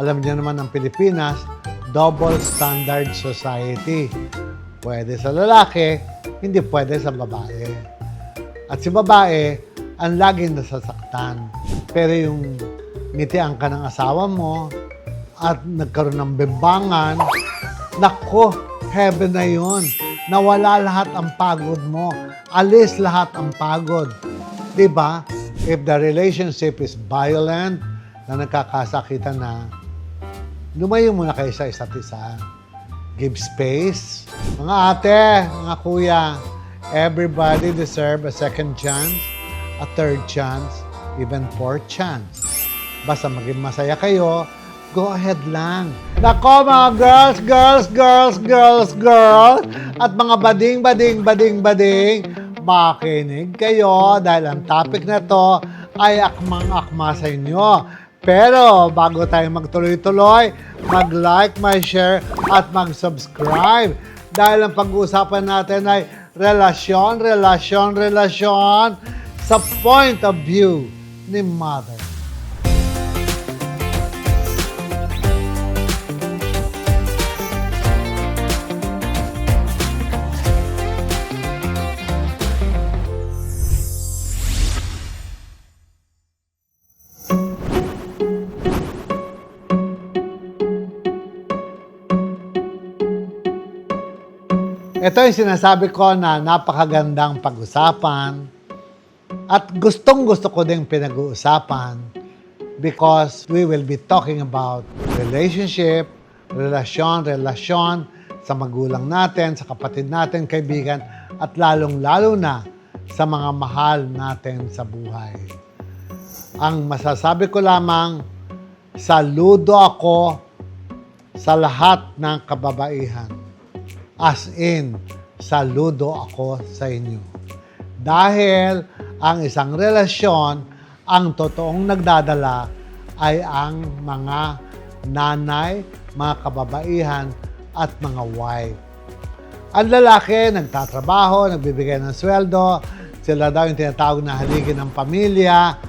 Alam niyo naman ang Pilipinas, double standard society. Pwede sa lalaki, hindi pwede sa babae. At si babae, ang laging nasasaktan. Pero yung ngitian ka ng asawa mo at nagkaroon ng bimbangan, nako, heaven na yun. Nawala lahat ang pagod mo. Alis lahat ang pagod. Ba? If the relationship is violent, na nagkakasakitan na, lumayo muna kayo sa isa't isa. Give space. Mga ate, mga kuya, everybody deserve a second chance, a third chance, even fourth chance. Basta maging masaya kayo, go ahead lang. Nako mga girls, girls, girls, girls, girls, at mga bading, bading, bading, bading, makinig kayo dahil ang topic na to ay akmang-akma sa inyo. Pero bago tayo magtuloy-tuloy, mag-like, mag-share, at mag-subscribe. Dahil ang pag-uusapan natin ay relasyon, relasyon, relasyon sa point of view ni Mother. Ito yung sinasabi ko na napakagandang pag-usapan at gustong gusto ko ding pinag-uusapan because we will be talking about relationship, relasyon, relasyon sa magulang natin, sa kapatid natin, kaibigan, at lalong-lalo na sa mga mahal natin sa buhay. Ang masasabi ko lamang, saludo ako sa lahat ng kababaihan. As in, saludo ako sa inyo. Dahil ang isang relasyon, ang totoong nagdadala ay ang mga nanay, mga kababaihan, at mga wife. Ang lalaki, nagtatrabaho, nagbibigay ng sweldo, sila daw yung tinatawag na haligi ng pamilya,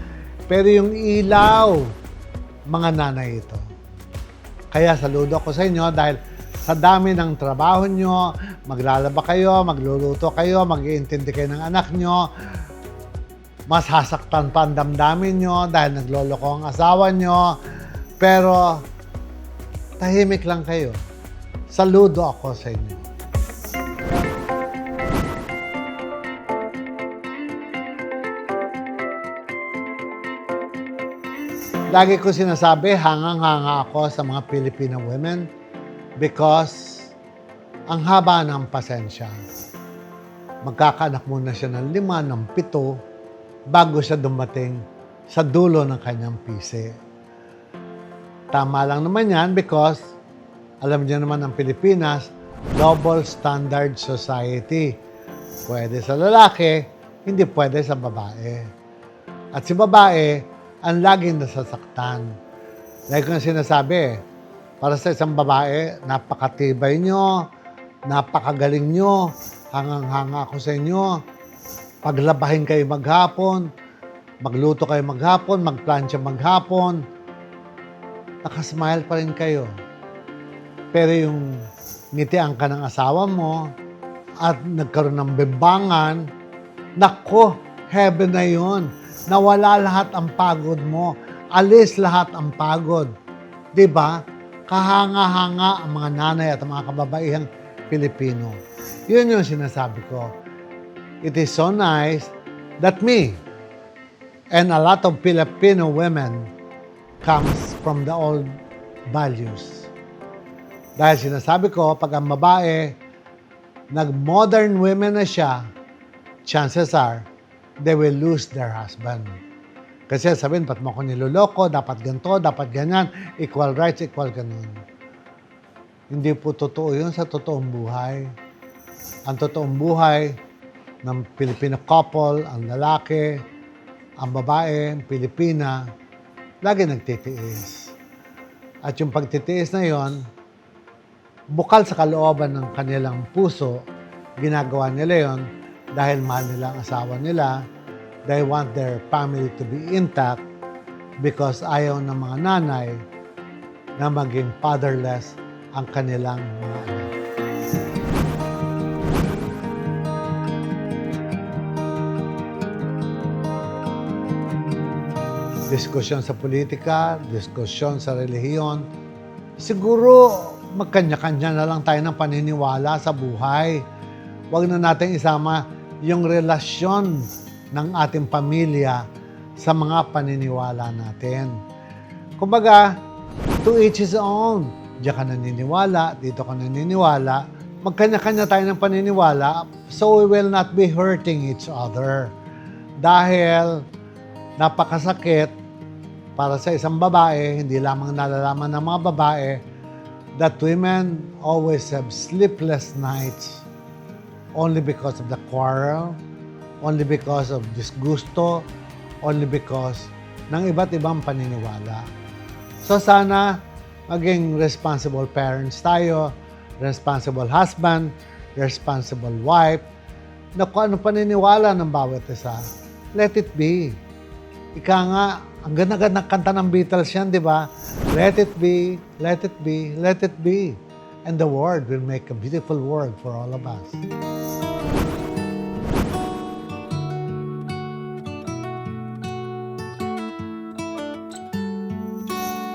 pero yung ilaw, mga nanay ito. Kaya saludo ako sa inyo dahil sa dami ng trabaho nyo, maglalaba kayo, magluluto kayo, mag-iintindi kayo ng anak nyo, mas hasaktan pa ang damdamin nyo dahil nagloloko ang asawa nyo, pero tahimik lang kayo. Saludo ako sa inyo. Lagi ko sinasabi, hangang-hanga ako sa mga Filipino women because ang haba ng pasensya. Magkakaanak muna siya ng lima, ng pito, bago siya dumating sa dulo ng kanyang pisi. Tama lang naman yan because alam niyo naman ang Pilipinas, double standard society. Pwede sa lalaki, hindi pwede sa babae. At si babae, ang laging nasasaktan. Like ko na sinasabi, para sa isang babae, napakatibay nyo, napakagaling nyo, hangang-hanga ako sa inyo. Paglabahin kayo maghapon, magluto kayo maghapon, magplansya maghapon, nakasmile pa rin kayo. Pero yung ngitian ka ng asawa mo at nagkaroon ng bimbangan, nako, heaven na yun. Nawala lahat ang pagod mo. Alis lahat ang pagod. ba? Kahanga-hanga ang mga nanay at mga kababaihang Pilipino. Yun yung sinasabi ko. It is so nice that me and a lot of Filipino women comes from the old values. Dahil sinasabi ko, pag ang babae, nag-modern women na siya, chances are, they will lose their husband. Kasi sabihin, ba't mo ako niloloko, dapat ganito, dapat ganyan, equal rights, equal ganun. Hindi po totoo yun sa totoong buhay. Ang totoong buhay ng Filipino couple, ang lalaki, ang babae, ang Pilipina, lagi nagtitiis. At yung pagtitiis na yon, bukal sa kalooban ng kanilang puso, ginagawa nila yon dahil mahal nila ang asawa nila, they want their family to be intact because ayaw ng mga nanay na maging fatherless ang kanilang mga anak. Diskusyon sa politika, diskusyon sa relihiyon, siguro magkanya-kanya na lang tayo ng paniniwala sa buhay. Huwag na natin isama yung relasyon ng ating pamilya sa mga paniniwala natin. Kumbaga, to each his own. Diyan ka naniniwala, dito ka naniniwala. Magkanya-kanya tayo ng paniniwala so we will not be hurting each other. Dahil napakasakit para sa isang babae, hindi lamang nalalaman ng mga babae, that women always have sleepless nights only because of the quarrel, only because of disgusto, only because ng iba't ibang paniniwala. So sana maging responsible parents tayo, responsible husband, responsible wife, na kung ano paniniwala ng bawat isa, let it be. Ika nga, ang ganda-ganda kanta ng Beatles yan, di ba? Let it be, let it be, let it be. And the world will make a beautiful world for all of us.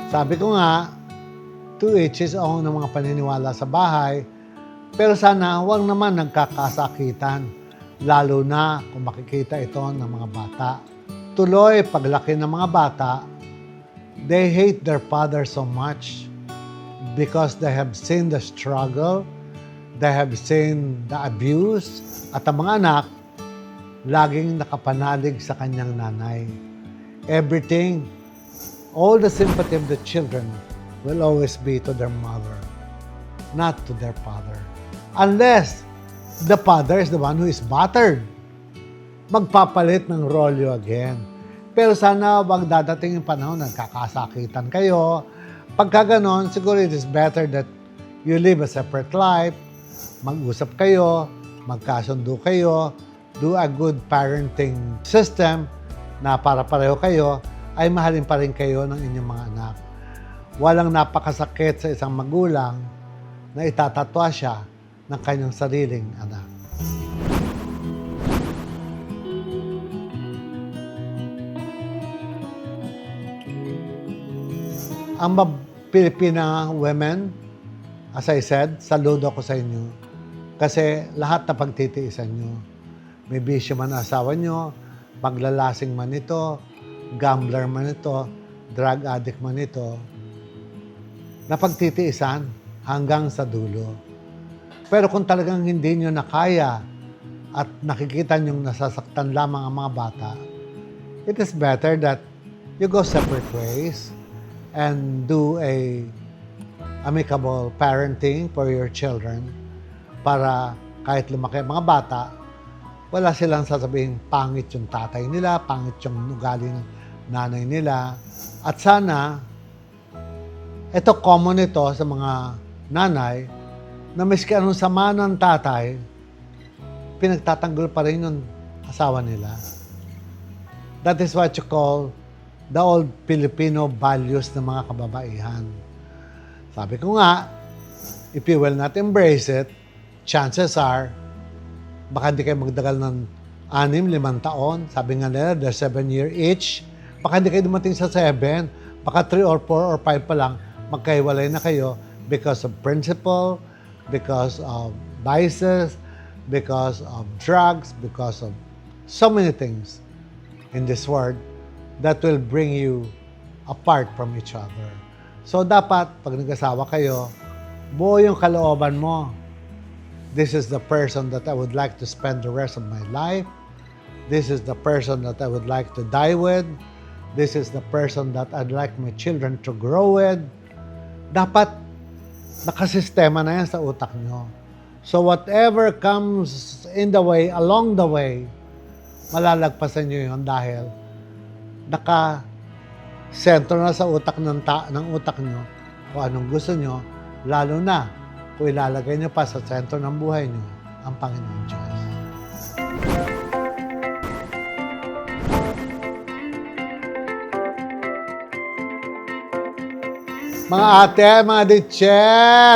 Sabi ko nga, to each his own ng mga paniniwala sa bahay, pero sana huwag naman nagkakasakitan, lalo na kung makikita ito ng mga bata. Tuloy, paglaki ng mga bata, they hate their father so much because they have seen the struggle, they have seen the abuse, at ang mga anak, laging nakapanalig sa kanyang nanay. Everything, all the sympathy of the children will always be to their mother, not to their father. Unless the father is the one who is battered. Magpapalit ng rolyo again. Pero sana wag dadating yung panahon na kakasakitan kayo. Pagka ganon, siguro it is better that you live a separate life, mag-usap kayo, magkasundo kayo, do a good parenting system na para pareho kayo, ay mahalin pa rin kayo ng inyong mga anak. Walang napakasakit sa isang magulang na itatatwa siya ng kanyang sariling anak. Ang mab- Pilipina women, as I said, saludo ako sa inyo. Kasi lahat na pagtitiisan nyo. May bisyo man asawa nyo, paglalasing man ito, gambler man ito, drug addict man ito, na pagtitiisan hanggang sa dulo. Pero kung talagang hindi nyo nakaya at nakikita nyo nasasaktan lamang ang mga bata, it is better that you go separate ways and do a amicable parenting for your children para kahit lumaki ang mga bata, wala silang sasabihin pangit yung tatay nila, pangit yung ugali ng nanay nila. At sana, ito common ito sa mga nanay na miski anong sama ng tatay, pinagtatanggol pa rin yung asawa nila. That is what you call the old Filipino values ng mga kababaihan. Sabi ko nga, if you will not embrace it, chances are, baka hindi kayo magdagal ng anim, limang taon. Sabi nga nila, they're seven year each. Baka hindi kayo dumating sa seven. Baka three or four or five pa lang, magkahiwalay na kayo because of principle, because of vices, because of drugs, because of so many things in this world that will bring you apart from each other. So dapat, pag nag-asawa kayo, buo yung kalooban mo. This is the person that I would like to spend the rest of my life. This is the person that I would like to die with. This is the person that I'd like my children to grow with. Dapat nakasistema na yan sa utak nyo. So whatever comes in the way, along the way, malalagpasan nyo yun dahil naka sentro na sa utak ng, ta- ng utak nyo kung anong gusto nyo, lalo na kung ilalagay nyo pa sa sentro ng buhay nyo ang Panginoon Diyos. Mga ate, mga ditche,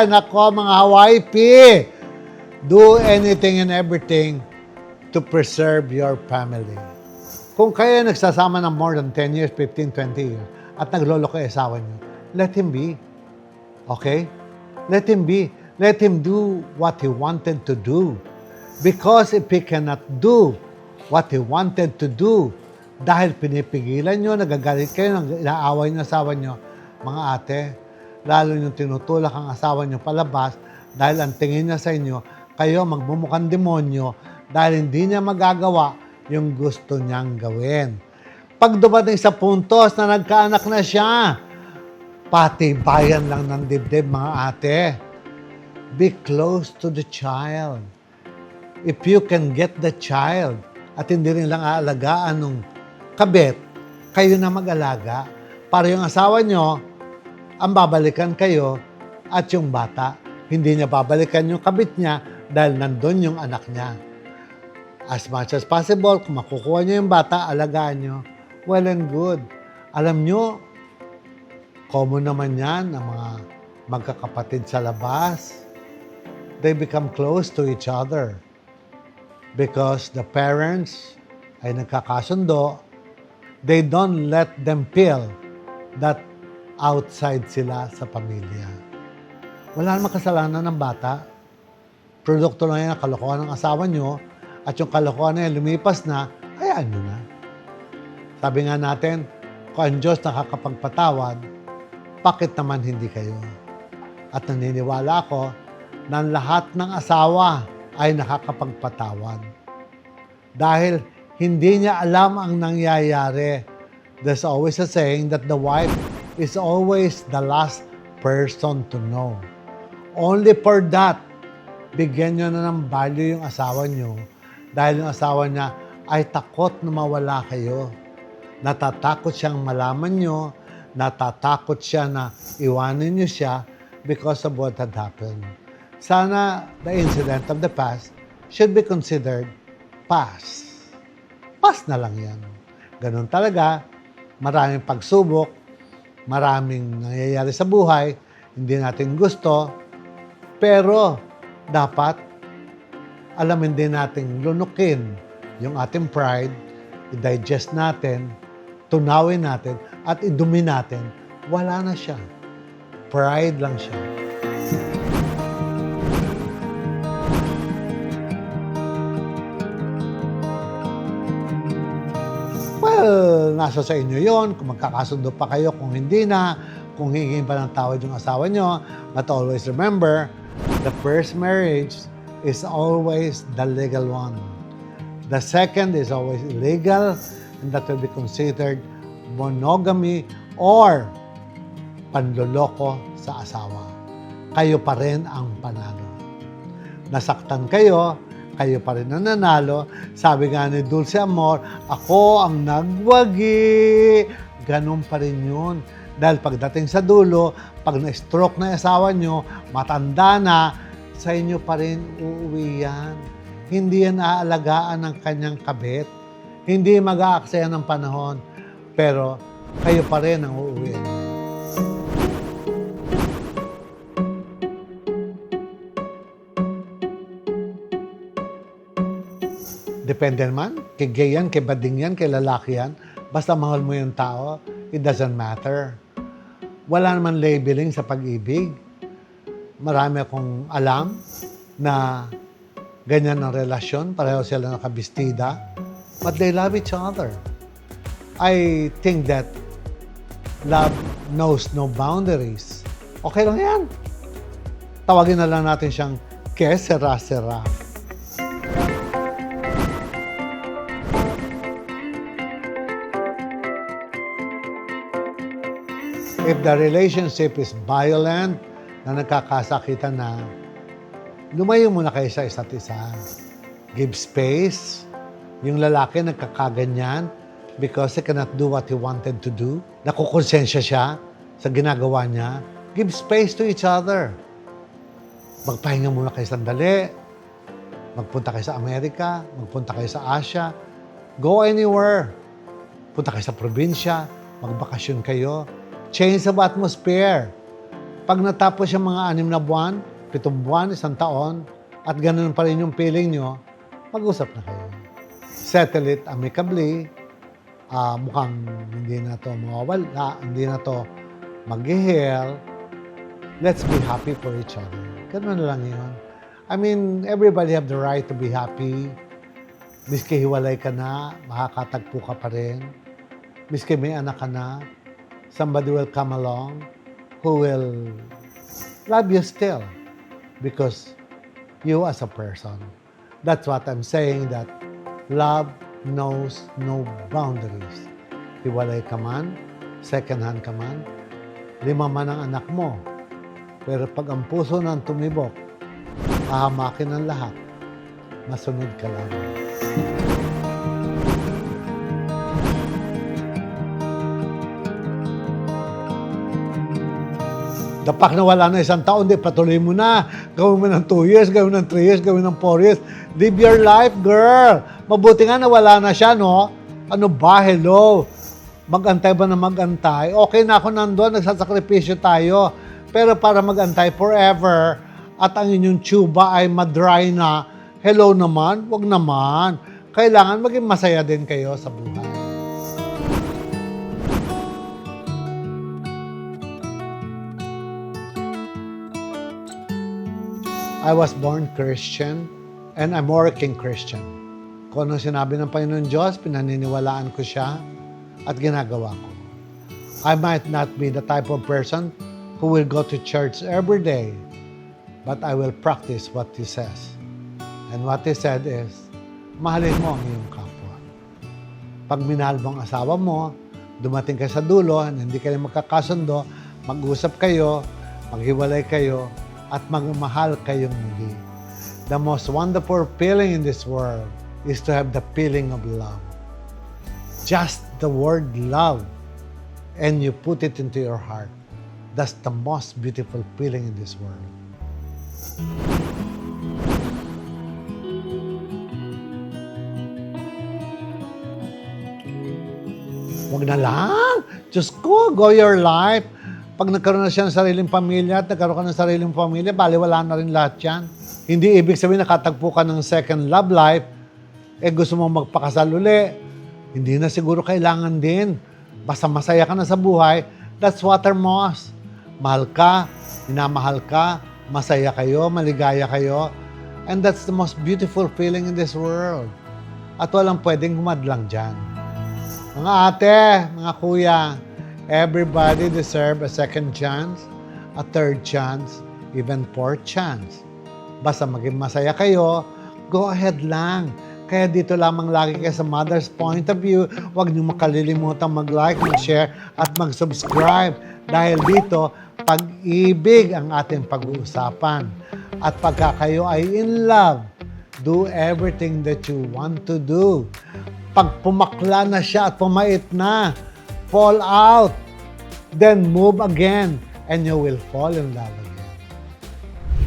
nako, mga Hawaii P. Do anything and everything to preserve your family. Kung kayo nagsasama ng more than 10 years, 15, 20 years, at naglolo kayo asawa niyo, let him be. Okay? Let him be. Let him do what he wanted to do. Because if he cannot do what he wanted to do, dahil pinipigilan nyo, nagagalit kayo, nag- inaaway nyo asawa nyo, mga ate, lalo nyo tinutulak ang asawa nyo palabas dahil ang tingin niya sa inyo, kayo magmumukhang demonyo dahil hindi niya magagawa yung gusto niyang gawin. Pag dumating sa puntos na nagkaanak na siya, pati bayan lang ng dibdib, mga ate. Be close to the child. If you can get the child at hindi rin lang aalagaan nung kabit, kayo na mag-alaga para yung asawa nyo, ang babalikan kayo at yung bata. Hindi niya babalikan yung kabit niya dahil nandun yung anak niya. As much as possible, kung makukuha niyo yung bata, alagaan niyo. Well and good. Alam niyo, common naman yan ang mga magkakapatid sa labas. They become close to each other because the parents ay nagkakasundo. They don't let them feel that outside sila sa pamilya. Wala namang kasalanan ng bata. Produkto lang yan ang kalokohan ng asawa nyo at yung kalokohan na yan lumipas na, hayaan nyo na. Sabi nga natin, kung ang Diyos nakakapagpatawad, bakit naman hindi kayo? At naniniwala ako na lahat ng asawa ay nakakapagpatawad. Dahil hindi niya alam ang nangyayari. There's always a saying that the wife is always the last person to know. Only for that, bigyan nyo na ng value yung asawa nyo dahil yung asawa niya ay takot na mawala kayo. Natatakot siyang malaman nyo, natatakot siya na iwanin nyo siya because of what had happened. Sana the incident of the past should be considered past. Past na lang yan. Ganun talaga, maraming pagsubok, maraming nangyayari sa buhay, hindi natin gusto, pero dapat alamin din natin lunukin yung ating pride, i-digest natin, tunawin natin, at idumi natin, wala na siya. Pride lang siya. Nasa sa inyo yon kung magkakasundo pa kayo, kung hindi na, kung hingin pa ng tawad yung asawa nyo. But always remember, the first marriage is always the legal one. The second is always illegal, and that will be considered monogamy or panloloko sa asawa. Kayo pa rin ang panalo. Nasaktan kayo, kayo pa rin nanalo. Sabi nga ni Dulce Amor, ako ang nagwagi. Ganun pa rin yun. Dahil pagdating sa dulo, pag na-stroke na asawa nyo, matanda na, sa inyo pa rin uuwi yan. Hindi yan aalagaan ng kanyang kabit. Hindi mag-aaksaya ng panahon. Pero kayo pa rin ang uuwi niya. Depende naman. Kay gay yan, kay bading yan, kay lalaki yan. Basta mahal mo yung tao, it doesn't matter. Wala naman labeling sa pag-ibig. Marami akong alam na ganyan ang relasyon. Pareho sila nakabistida. But they love each other. I think that love knows no boundaries. Okay lang yan. Tawagin na lang natin siyang que If the relationship is violent, na nagkakasakitan na, lumayo muna kayo sa isa't isa. Give space. Yung lalaki nagkakaganyan because he cannot do what he wanted to do. Nakukonsensya siya sa ginagawa niya. Give space to each other. Magpahinga muna kayo sandali. Magpunta kayo sa Amerika. Magpunta kayo sa Asia. Go anywhere. Punta kayo sa probinsya. Magbakasyon kayo. Change of atmosphere. Pag natapos yung mga anim na buwan, pitong buwan, isang taon, at ganun pa rin yung feeling nyo, mag-usap na kayo. Settle it amicably. Ah, mukhang hindi na to mawawala, hindi na to mag-heal. Let's be happy for each other. Ganun lang yun. I mean, everybody have the right to be happy. Miski hiwalay ka na, makakatagpo ka pa rin. Miski may anak ka na, somebody will come along who will love you still because you as a person. That's what I'm saying that love knows no boundaries. Hiwalay ka man, second hand ka man, lima man ang anak mo. Pero pag ang puso ng tumibok, hahamakin ang lahat, masunod ka lang. Dapak na wala na isang taon, di patuloy mo na. Gawin mo ng 2 years, gawin ng 3 years, gawin ng 4 years. Live your life, girl. Mabuti nga na wala na siya, no? Ano ba? Hello? Magantay ba na magantay? Okay na ako nandun, nagsasakripisyo tayo. Pero para magantay forever at ang inyong tuba ay madry na, hello naman, wag naman. Kailangan maging masaya din kayo sa buhay. I was born Christian and I'm working Christian. Kung ano sinabi ng Panginoon Diyos, pinaniniwalaan ko siya at ginagawa ko. I might not be the type of person who will go to church every day, but I will practice what He says. And what He said is, mahalin mo ang iyong kapwa. Pag minahal mo ang asawa mo, dumating ka sa dulo, hindi kayo magkakasundo, mag-usap kayo, maghiwalay kayo, at magmahal kayong muli. The most wonderful feeling in this world is to have the feeling of love. Just the word love, and you put it into your heart. That's the most beautiful feeling in this world. Huwag na lang. Diyos ko, go your life. Pag nagkaroon na siya ng sariling pamilya at nagkaroon ka ng sariling pamilya, bali wala na rin lahat yan. Hindi ibig sabihin nakatagpo ka ng second love life, eh gusto mong magpakasal uli. Hindi na siguro kailangan din. Basta masaya ka na sa buhay, that's watermost. Mahal ka, minamahal ka, masaya kayo, maligaya kayo. And that's the most beautiful feeling in this world. At walang pwedeng humadlang dyan. Mga ate, mga kuya, everybody deserve a second chance, a third chance, even fourth chance. Basta maging masaya kayo, go ahead lang. Kaya dito lamang lagi kayo sa Mother's Point of View. Huwag niyo makalilimutan mag-like, mag-share, at mag-subscribe. Dahil dito, pag-ibig ang ating pag-uusapan. At pagka kayo ay in love, do everything that you want to do. Pag pumakla na siya at pumait na, fall out, then move again, and you will fall in love again.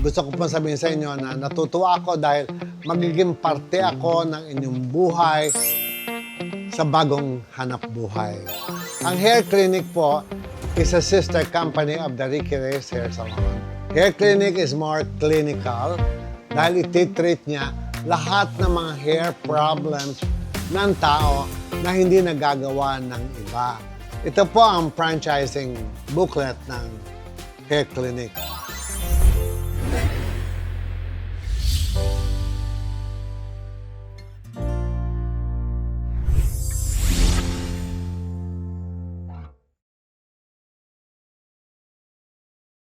Gusto ko pa sabihin sa inyo na natutuwa ako dahil magiging parte ako ng inyong buhay sa bagong hanap buhay. Ang hair clinic po is a sister company of the Ricky Reyes Hair Salon. Hair clinic is more clinical dahil iti-treat niya lahat ng mga hair problems ng tao na hindi nagagawa ng iba. Ito po ang franchising booklet ng hair clinic.